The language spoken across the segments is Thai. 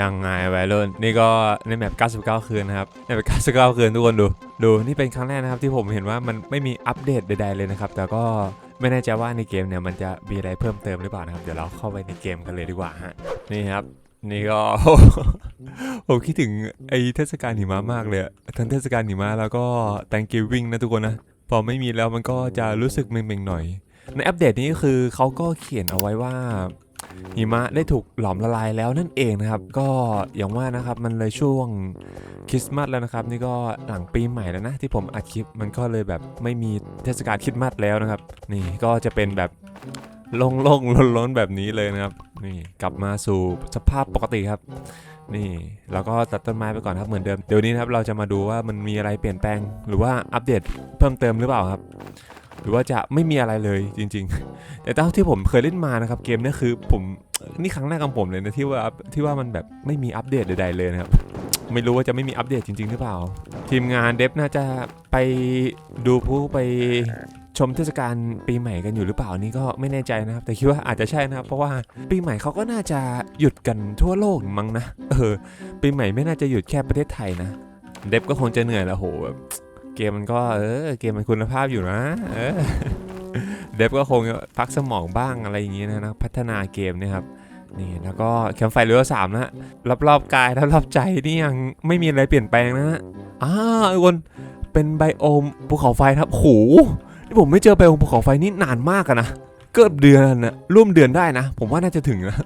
ยังไงวัยรุ่นนี่ก็ในแมป 99 คืนนะครับในแมป 99 คืนทุกคนดู ดูนี่เป็นครั้งแรกนะครับที่ผมเห็นว่ามันไม่มีอัปเดตใดๆเลยนะครับ แต่ก็ไม่แน่ใจว่าในเกมเนี่ยมันจะมีอะไรเพิ่มเติมหรือเปล่านะครับ เดี๋ยวเราเข้าไปในเกมกันเลยดีกว่าฮะ นี่ครับ นี่ก็ ผมคิดถึงไอ้เทศกาลหิมะมากเลยทั้งเทศกาลหิมะแล้วก็ Thanksgiving นะทุกคนนะ พอไม่มีแล้วมันก็จะรู้สึกเม่งๆหน่อย ในอัปเดตนี้คือเขาก็เขียนเอาไว้ว่า หิมะได้ถูกหลอมละลายแล้วนั่นเองนะครับ ก็อย่างว่านะครับมันเลยช่วงคริสต์มาสแล้วนะครับนี่ก็หลังปีใหม่แล้วนะที่ผมอัดคลิปมันก็เลยแบบไม่มีเทศกาลคริสต์มาสแล้วนะครับ นี่ก็จะเป็นแบบโล่งๆล้นๆแบบนี้เลยนะครับ นี่กลับมาสู่สภาพปกติครับ นี่แล้วก็ตัดต้นไม้ไปก่อนครับเหมือนเดิมเดี๋ยวนี้นะครับเราจะมาดูว่ามันมีอะไรเปลี่ยนแปลง หรือว่าอัปเดตเพิ่มเติมหรือเปล่าครับ หรือว่าจะไม่มีอะไรเลยจริง ๆ แต่เท่าที่ผมเคยเล่นมานะครับ เกมนี้คือผมนี่ครั้งแรกของผมเลยนะที่ว่าที่ว่ามันแบบไม่มีอัปเดตใดๆเลยนะครับไม่รู้ว่าจะไม่มีอัปเดตจริง ๆ หรือเปล่า ทีมงานเดฟน่าจะไปดูผู้ไปชมเทศกาลปีใหม่กันอยู่หรือเปล่านี่ก็ไม่แน่ใจนะครับ แต่คิดว่าอาจจะใช่นะครับ เพราะว่าปีใหม่เขาก็น่าจะหยุดกันทั่วโลกมั้งนะเออปีใหม่ไม่น่าจะหยุดแค่ประเทศไทยนะ เดฟก็คงจะเหนื่อยแล้วโหแบบ เกมมันก็เออเกมมันคุณภาพอยู่นะเออเดฟก็คงพักสมองบ้างอะไรอย่างงี้นะนะพัฒนาเกมเนะครับนี่แล้วก็แคมไฟเรือสามนะรอบๆกายแล้วรอบใจนี่ยังไม่มีอะไรเปลี่ยนแปลงนะอ้าวทุกคนเป็นไบโอมภูเขาไฟครับโหนี่ผมไม่เจอไบโอมภูเขาไฟนี่นานมากอะนะเกือบเดือนนะร่วมเดือนได้นะ ผมว่าน่าจะถึงนะ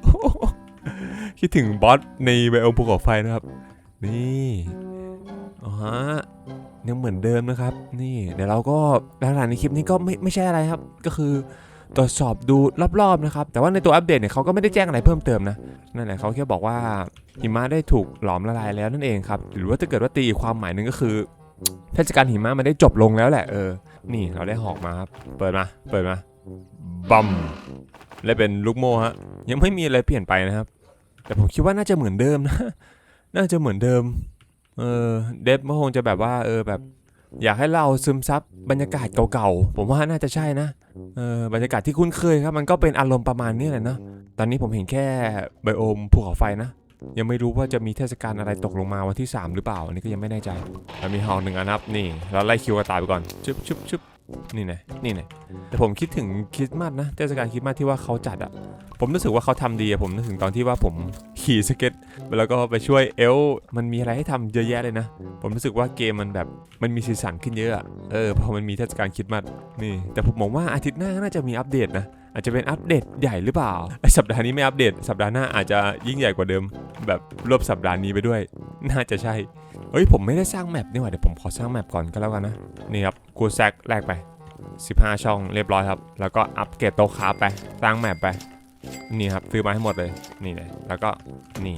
คิดถึงบอสในไบโอมภูเขาไฟนะครับ นี่อ๋อฮะ ยังเหมือนเดิมนะครับ นี่เดี๋ยวเราก็หลักๆในคลิปนี้ก็ไม่ไม่ใช่อะไรครับ ก็คือตรวจสอบดูรอบๆนะครับ แต่ว่าในตัวอัปเดตเนี่ยเขาก็ไม่ได้แจ้งอะไรเพิ่มเติมนะนั่นแหละเขาแค่บอกว่าหิมะได้ถูกหลอมละลายแล้วนั่นเองครับ หรือว่าถ้าเกิดว่าตีความหมายหนึ่งก็คือเทศกาลหิมะมันได้จบลงแล้วแหละเออ นี่เราได้หอกมาครับ เปิดมา เปิดมาบัมและเป็นลูกโม่ฮะยังไม่มีอะไรเปลี่ยนไปนะครับ แต่ผมคิดว่าน่าจะเหมือนเดิมนะ น่าจะเหมือนเดิม เออเดฟก็คงจะแบบว่าเออแบบ อยากให้เราซึมซับบรรยากาศเก่าๆ ผมว่าน่าจะใช่นะเออบรรยากาศที่คุ้นเคยครับ มันก็เป็นอารมณ์ประมาณนี้แหละเนาะตอนนี้ผมเห็นแค่ไบโอมภูเขาไฟนะ ยังไม่รู้ว่าจะมีเทศกาลอะไรตกลงมาวันที่ 3 หรือเปล่า อันนี้ก็ยังไม่แน่ใจแต่มีหอหนึ่งอันนะครับนี่เราไล่คิวกระต่ายไปก่อนชุบชุบชุบ นี่ไงนี่ไงแต่ผมคิดถึงคริสต์มาสนะเทศกาลคริสต์มาสที่ว่าเขาจัดอะผมรู้สึกว่าเขาทำดีอะผมนึกถึงตอนที่ว่าผมขี่สเก็ตแล้วก็ไปช่วยเอลมันมีอะไรให้ทำเยอะแยะเลยนะ ผมรู้สึกว่าเกมมันแบบมันมีสีสันขึ้นเยอะเออพอมันมีเทศกาลคริดมาสนี่ แต่ผมมองว่าอาทิตย์หน้าน่าจะมีอัปเดตนะ อาจจะเป็นอัปเดตใหญ่หรือเปล่าไอสัปดาห์นี้ไม่อัปเดต สัปดาห์หน้าอาจจะยิ่งใหญ่กว่าเดิม แบบรวบสัปดาห์นี้ไปด้วย น่าจะใช่ เฮ้ยผมไม่ได้สร้างแมปนี่หว่าเดี๋ยวผมขอสร้างแมปก่อนก็แล้วกันนะ นี่ครับกูแซกแรกไป 15 ช่องเรียบร้อยครับ แล้วก็อัปเกรดโต๊ะคราไป สร้างแมปไป นี่ครับซื้อมาให้หมดเลย นี่เลย แล้วก็นี่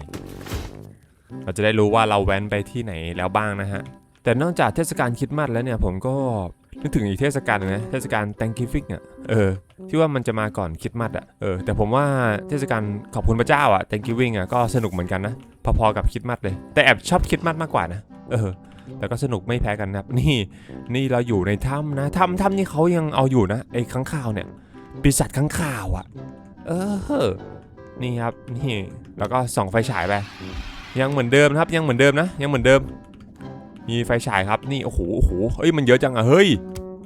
เราจะได้รู้ว่าเราแว้นไปที่ไหนแล้วบ้างนะฮะ แต่นอกจากเทศกาลคริดมาสแล้วเนี่ยผมก็ นึกถึงอีกเทศกาลหนึงนะเทศกาล Thanksgiving อะเออที่ว่ามันจะมาก่อนคริดมาสอะเออแต่ผมว่าเทศกาลขอบคุณพระเจ้าอะ Thanksgiving อะก็สนุกเหมือนกันนะ พอๆกับคริดมาสเลย แต่แอบชอบคริดมาสมากกว่านะเออแต่ก็สนุกไม่แพ้กันนะนี่ นี่เราอยู่ในถ้ำนะถ้ำถ้ำนี่เขายังเอาอยู่นะไอ้ข้างข่าวเนี่ยปีศาจข้างข่าวอะ เออนี่ครับนี่แล้วก็ส่องไฟฉายไปยังเหมือนเดิมครับยังเหมือนเดิมนะ ยังเหมือนเดิม มีไฟฉายครับนี่โอ้โหโอ้โหเฮ้ยมันเยอะจังอะเฮ้ย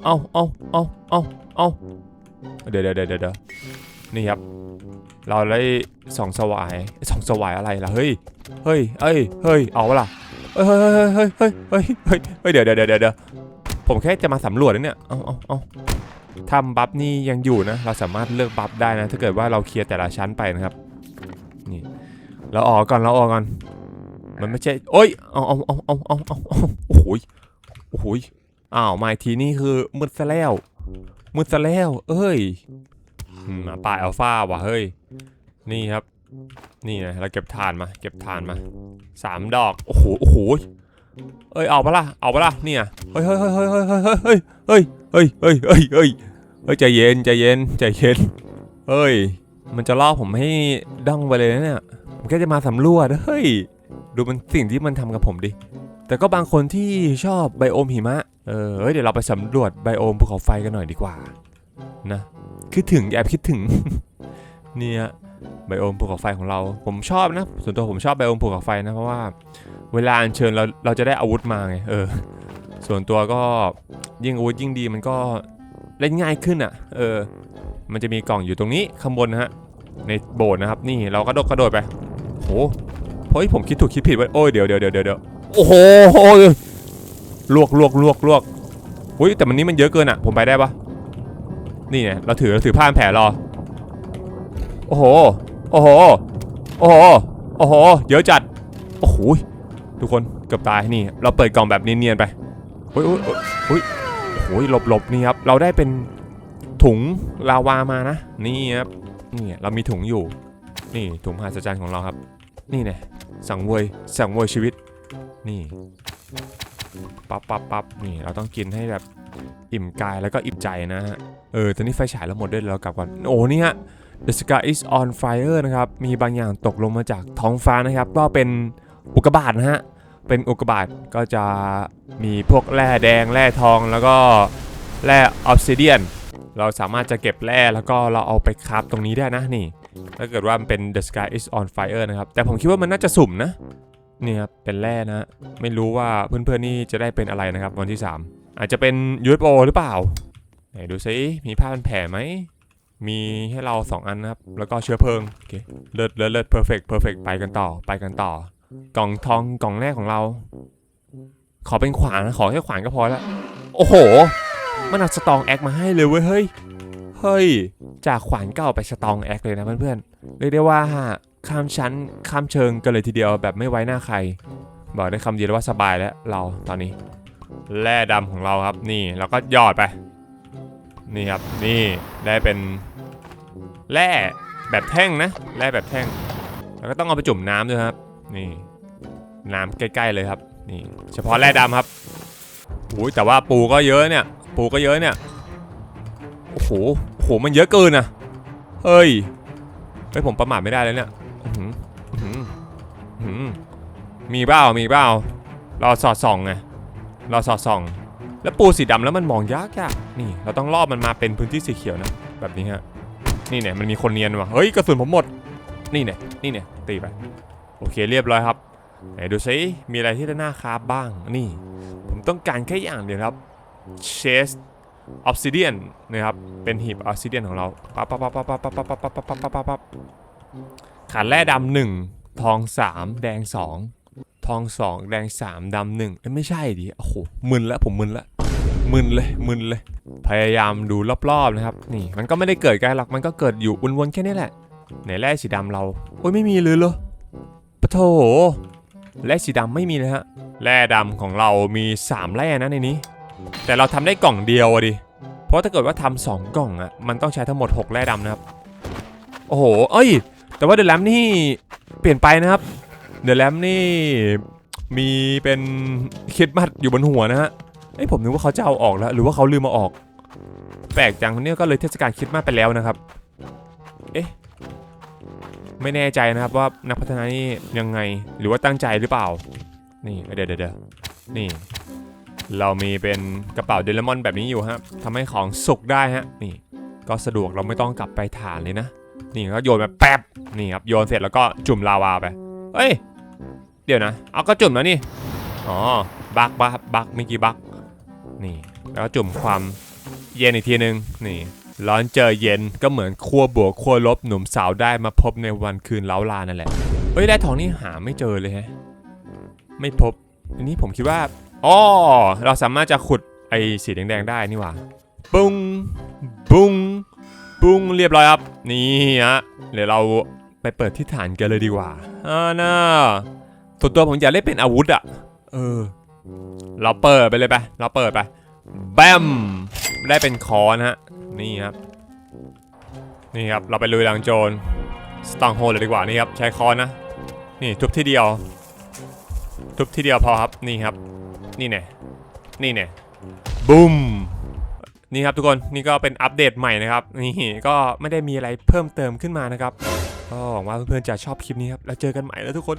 เอาเอาเอาเอาเอาเดี๋ยวเดี๋ยวเดี๋ยวเดี๋ยวนี่ครับ เราได้สองสวายสองสวายอะไรล่ะเฮ้ยเฮ้ยเอ้ยเฮ้ยเอาวะล่ะเฮ้ยเฮ้ยเฮ้ยเฮ้ยเฮ้ยเฮ้ยเฮ้ยเดี๋ยวเดี๋ยวเดี๋ยวเดี๋ยวผมแค่จะมาสำรวจนะเนี่ยเอาเอาเอาทำบัฟนี่ยังอยู่นะ เราสามารถเลือกบัฟได้นะ ถ้าเกิดว่าเราเคลียร์แต่ละชั้นไปนะครับ นี่ เราออกก่อน เราออกก่อน มันไม่ใช่โอ้ยเอาเอาเอาเอาเอาเอาโอ้โหยโอ้โหยอ้าวมาทีนี่คือมืดซะแล้วมืดซะแล้ว เอ้ยอืมาป่าอัลฟาว่ะเฮ้ย นี่ครับ นี่นะเราเก็บถ่านมา เก็บถ่านมาสามดอกโอ้โหโอ้โหเอ้ยเอาปะล่ะเอาปะล่ะเนี่ยเฮ้ยเฮ้ยเฮ้ยเฮ้ยเฮ้ยเฮ้ยเฮ้ยเฮ้ยเฮ้ยเฮ้ยเฮ้ยเฮ้ยใจเย็นใจเย็นใจเย็นเฮ้ย มันจะล่อผมให้ดังไปเลยนะเนี่ยผมแค่จะมาสำรวจเฮ้ย ดูมันสิ่งที่มันทำกับผมดิ แต่ก็บางคนที่ชอบไบโอมหิมะ เออเดี๋ยวเราไปสำรวจไบโอมภูเขาไฟกันหน่อยดีกว่า นะ คิดถึงแอบคิดถึง เนี่ยไบโอมภูเขาไฟของเรา ผมชอบนะ ส่วนตัวผมชอบไบโอมภูเขาไฟนะ เพราะว่า เวลาอัญเชิญเราเราจะได้อาวุธมาไง เออ ส่วนตัวก็ยิ่งอาวุธยิ่งดีมันก็เล่นง่ายขึ้นอะ เออ มันจะมีกล่องอยู่ตรงนี้ข้างบนนะฮะ ในโบสถ์นะครับ นี่เราก็โดดกระโดดไป โห เฮ้ยผมคิดถูกคิดผิดไว้โอ้ยเดี๋ยวเดี๋ยวเดี๋ยวเดี๋ยวโอ้โหลวกลวกลวกลวกอุ้ยแต่มันนี้มันเยอะเกินอะ ผมไปได้ปะนี่ไงเราถือเราถือผ้าแผลรอ โอ้โห โอ้โห โอ้โห โอ้โห เยอะจัด โอ้โห ทุกคนเกือบตายนี่ เราเปิดกล่องแบบเนียนๆไปเฮ้ยเฮ้ยเฮ้ยโอ้โหหลบหลบนี่ครับ เราได้เป็นถุงลาวามานะ นี่ครับ นี่เรามีถุงอยู่ นี่ถุงมหัศจรรย์ของเราครับ นี่เนี่ย สังเวยสังเวยชีวิต นี่ปั๊บปั๊บปั๊บนี่เราต้องกินให้แบบอิ่มกายแล้วก็อิ่มใจนะฮะ เออ ตอนนี้ไฟฉายเราหมดด้วยเรากลับก่อน โอ้นี่ฮะ The sky is on fire นะครับ มีบางอย่างตกลงมาจากท้องฟ้านะครับ ก็เป็นอุกกาบาตนะฮะ เป็นอุกกาบาตก็จะมีพวกแร่แดง แร่ทอง แล้วก็แร่ออฟซิเดียน เราสามารถจะเก็บแร่แล้วก็เราเอาไปคราฟตรงนี้ได้นะนี่ ถ้าเกิดว่ามันเป็น The sky is on fire นะครับ แต่ผมคิดว่ามันน่าจะสุ่มนะ นี่ครับ เป็นแร่นะ ไม่รู้ว่าเพื่อนๆนี่จะได้เป็นอะไรนะครับ วันที่ 3 อาจจะเป็น UFO หรือเปล่า ไหนดูซิ มีผ้าพันแผลไหม มีให้เรา 2 อันนะครับ แล้วก็เชื้อเพลิง โอเค เลิศเลิศเลิศเพอร์เฟกต์เพอร์เฟกต์ไปกันต่อ ไปกันต่อ กล่องทองกล่องแรกของเรา ขอเป็นขวานนะ ขอแค่ขวานก็พอแล้วโอ้โห มันเอาสตองแอคมาให้เลยเว้ย เฮ้ย เฮ้ย จากขวานเก่าไปสตองแอคเลยนะเพื่อนๆ เรียกได้ว่าข้ามชั้นข้ามเชิงกันเลยทีเดียวแบบไม่ไว้หน้าใคร บอกได้คำเดียวเลยว่าสบายแล้วเราตอนนี้แร่ดำของเราครับนี่เราก็ยอดไป นี่ครับนี่ได้เป็นแร่แบบแท่งนะแร่แบบแท่ง แล้วก็ต้องเอาไปจุ่มน้ำด้วยครับ นี่ น้ำใกล้ๆเลยครับ นี่ เฉพาะแร่ดำครับโอ้ยแต่ว่าปูก็เยอะเนี่ย ปูก็เยอะเนี่ยโอ้โห โหมันเยอะเกินนะเฮ้ยเฮ้ยผมประมาทไม่ได้เลยเนี่ยมีเปล่ามีเปล่าเราสอดส่องไงเราสอดส่อง แล้วปูสีดำแล้วมันมองยากยากนี่ เราต้องรอบมันมาเป็นพื้นที่สีเขียวนะ แบบนี้ฮะ นี่เนี่ยมันมีคนเนียนว่ะ เฮ้ยกระสุนผมหมด นี่เนี่ยนี่เนี่ยตีไป โอเคเรียบร้อยครับไหนดูซิมีอะไรที่ด้านหน้าคาฟบ้าง นี่ ผมต้องการแค่อย่างเดียวครับเชส ออฟซิเดียนนะครับเป็นหีบออฟซิเดียนของเราปั๊บปั๊บปั๊บปั๊บปั๊บปั๊บปั๊บปั๊บปั๊บปั๊บปั๊บปั๊บขาดแร่ดำหนึ่งทองสามแดงสองทองสองแดงสามดำหนึ่งเอ้ไม่ใช่ดิโอ้โหมึนแล้วผมมึนแล้วมึนเลยมึนเลย พยายามดูรอบๆนะครับ นี่มันก็ไม่ได้เกิดไกลหรอกมันก็เกิดอยู่วนๆแค่นี้แหละไหนแร่สีดำเราโอ้ยไม่มีเลยเหรอปะโถแร่สีดำไม่มีเลยฮะแร่ดำของเรามีสามแร่นะในนี้ แต่เราทำได้กล่องเดียวดิ เพราะถ้าเกิดว่าทำสองกล่องอะมันต้องใช้ทั้งหมด 6 แร่ดำนะครับ โอ้โห เอ้ย แต่ว่าเดอะแลมนี่เปลี่ยนไปนะครับ เดอะแลมนี่มีเป็นคิดมัดอยู่บนหัวนะฮะเอ้ยผมนึกว่าเขาจะเอาออกแล้ว หรือว่าเขาลืมมาออก แปลกจังเนี่ยก็เลยเทศกาลคิดมัดไปแล้วนะครับ เอ๊ะ ไม่แน่ใจนะครับว่านักพัฒนานี่ยังไง หรือว่าตั้งใจหรือเปล่า นี่เดี๋ยวเดี๋ยวเดี๋ยวนี่ เรามีเป็นกระเป๋าเดลมอนแบบนี้อยู่ครับทำให้ของสุกได้ฮะนี่ก็สะดวกเราไม่ต้องกลับไปฐานเลยนะ นี่ก็โยนแบบแป๊บนี่ครับโยนเสร็จแล้วก็จุ่มลาวาไปเฮ้ยเดี๋ยวนะเอาก็จุ่มแล้วนี่อ๋อบักบักบักเมื่อกี้บักนี่แล้วจุ่มความเย็นอีกทีนึงนี่ร้อนเจอเย็นก็เหมือนขั้วบวกขั้วลบหนุ่มสาวได้มาพบในวันคืนเล้าลานั่นแหละเฮ้ยได้ทองนี่หาไม่เจอเลยฮะไม่พบอันนี้ผมคิดว่า อ๋อเราสามารถจะขุดไอ้สีแดงๆได้นี่หว่าปุ้งปุ้งปุ้งเรียบร้อยครับ นี่ฮะเดี๋ยวเราไปเปิดที่ฐานกันเลยดีกว่าอ่าน่าส่วนตัวผมอยากเล่นเป็นอาวุธอะเออ เราเปิดไปเลยไป เราเปิดไป แบม ได้เป็นคอนฮะ นี่ครับ นี่ครับ เราไปลุยหลังโจร สตองโฮเลยดีกว่า นี่ครับ ใช้คอนนะ นี่ทุบที่เดียว ทุบที่เดียวพอครับ นี่ครับ นี่เน่นี่เน่บูมนี่ครับทุกคนนี่ก็เป็นอัปเดตใหม่นะครับนี่ก็ไม่ได้มีอะไรเพิ่มเติมขึ้นมานะครับก็หวังว่าเพื่อนๆจะชอบคลิปนี้ครับแล้วเจอกันใหม่แล้วทุกคน